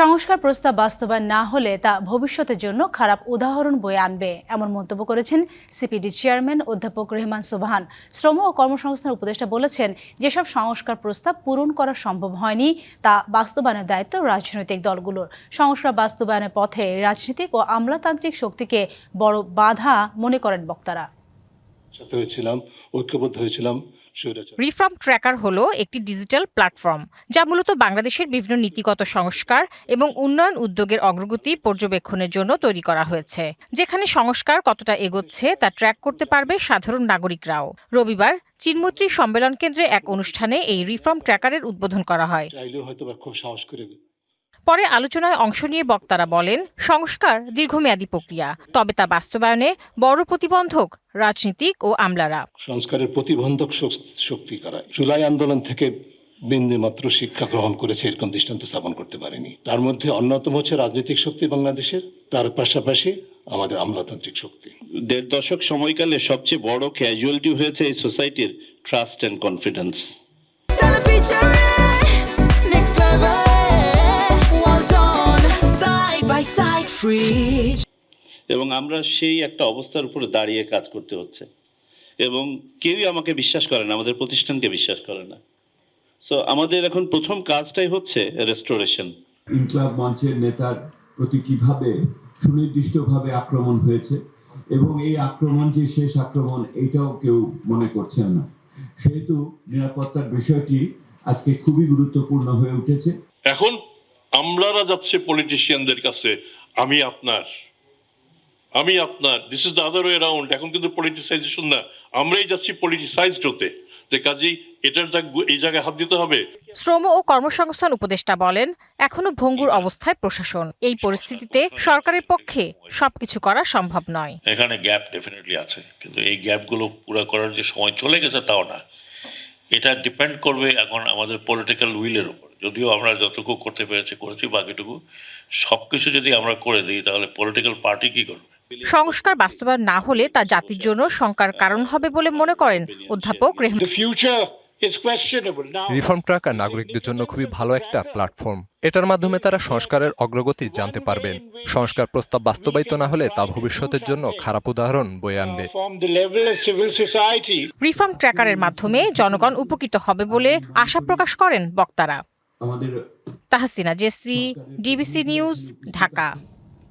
সংস্কার প্রস্তাব বাস্তবায়ন না হলে তা ভবিষ্যতের জন্য খারাপ উদাহরণ বয়ে আনবে, এমন মন্তব্য করেছেন সিপিডি চেয়ারম্যান অধ্যাপক রেহমান সুবহান। শ্রম ও কর্মসংস্থান উপদেষ্টা বলেছেন, যেসব সংস্কার প্রস্তাব পূরণ করা সম্ভব হয়নি, তা বাস্তবায়নের দায়িত্ব রাজনৈতিক দলগুলোর। সংস্কার বাস্তবায়নের পথে রাজনীতিক ও আমলাতান্ত্রিক শক্তিকে বড় বাধা মনে করেন বক্তারা। হয়েছিলাম, ঐক্যবদ্ধ হয়েছিলাম। রিফর্ম ট্র্যাকার হলো একটি ডিজিটাল প্ল্যাটফর্ম যা মূলত বাংলাদেশের বিভিন্ন নীতিগত সংস্কার এবং উন্নয়ন উদ্যোগের অগ্রগতি পর্যবেক্ষণের জন্য তৈরি করা হয়েছে যেখানে সংস্কার কতটা এগোচ্ছে তা ট্র্যাক করতে পারবে সাধারণ নাগরিকরাও। রবিবার চিনমৈত্রী সম্মেলন কেন্দ্রে এক অনুষ্ঠানে এই রিফর্ম ট্র্যাকারের উদ্বোধন করা হয়। পরে আলোচনায় অংশ নিয়ে বক্তারা বলেন সংস্কার দীর্ঘমেয়াদী প্রক্রিয়া। তবে তা বাস্তবায়নে বড় প্রতিবন্ধক রাজনীতিক ও আমলারা। সংস্কারের প্রতিবন্ধক শক্তি কারা? জুলাই আন্দোলন থেকে বিন্দু মাত্র শিক্ষা গ্রহণ করেছে এরকম দৃষ্টান্ত স্থাপন করতে পারেনি। তার মধ্যে অন্যতম হচ্ছে রাজনৈতিক শক্তি বাংলাদেশের। তার পাশাপাশি আমাদের আমলাতান্ত্রিক শক্তি। দেড় দশক সময়কালে সবচেয়ে বড় ক্যাজুয়ালিটি হয়েছে এই সোসাইটির ট্রাস্ট অ্যান্ড কনফিডেন্স এবং আমরা সেই একটা অবস্থার উপরে দাঁড়িয়ে কাজ করতে হচ্ছে। এবং কেউই আমাকে বিশ্বাস করে না আমাদের প্রতিষ্ঠানকে বিশ্বাস করে না। সো আমাদের এখন প্রথম কাজটাই হচ্ছে রেস্টোরেশন ইনকলাব মঞ্চের নেতার প্রতি কীভাবে সুনির্দিষ্টভাবে আক্রমণ হয়েছে এবং এই আক্রমণ যে শেষ আক্রমণ এটাও কেউ মনে করছেন না। সেহেতু নিরাপত্তার বিষয়টি আজকে খুবই গুরুত্বপূর্ণ হয়ে উঠেছে। এখন আমলারা যাচ্ছে পলিটিশিয়ানদের কাছে আমি আপনার আমি আপনার this is the other way round এখন কিন্তু পলিটিসাইজেশন না আমরাই যাচ্ছি পলিটিসাইজড হতে যে কাজেই এটার জাগ- এই জায়গায় হাত দিতে হবে। শ্রম ও কর্মসংস্থান উপদেষ্টা বলেন এখনও ভঙ্গুর অবস্থায় প্রশাসন এই পরিস্থিতিতে সরকারের পক্ষে সবকিছু করা সম্ভব নয়। এখানে গ্যাপ ডেফিনেটলি আছে কিন্তু এই গ্যাপগুলো পুরো করার যে সময় চলে গেছে তাও না। এটা ডিপেন্ড করবে এখন আমাদের পলিটিক্যাল উইলের উপর। যদিও আমরা যতটুকু করতে পেরেছি করেছি বাকিটুকু সবকিছু যদি আমরা করে দিই তাহলে পলিটিক্যাল পার্টি কি করবে? সংস্কার বাস্তবায়ন না হলে তা জাতির জন্য শঙ্কার কারণ হবে বলে মনে করেন অধ্যাপক রেহমান। রিফর্ম ট্রাকার নাগরিকদের জন্য খুবই ভালো একটা প্ল্যাটফর্ম এটার মাধ্যমে তারা সংস্কারের অগ্রগতি জানতে পারবেন। সংস্কার প্রস্তাব বাস্তবায়িত না হলে তা ভবিষ্যতের জন্য খারাপ উদাহরণ বয়ে আনবে। রিফর্ম ট্র্যাকারের মাধ্যমে জনগণ উপকৃত হবে বলে আশা প্রকাশ করেন বক্তারা। Tahsina Jessy DBC news Dhaka.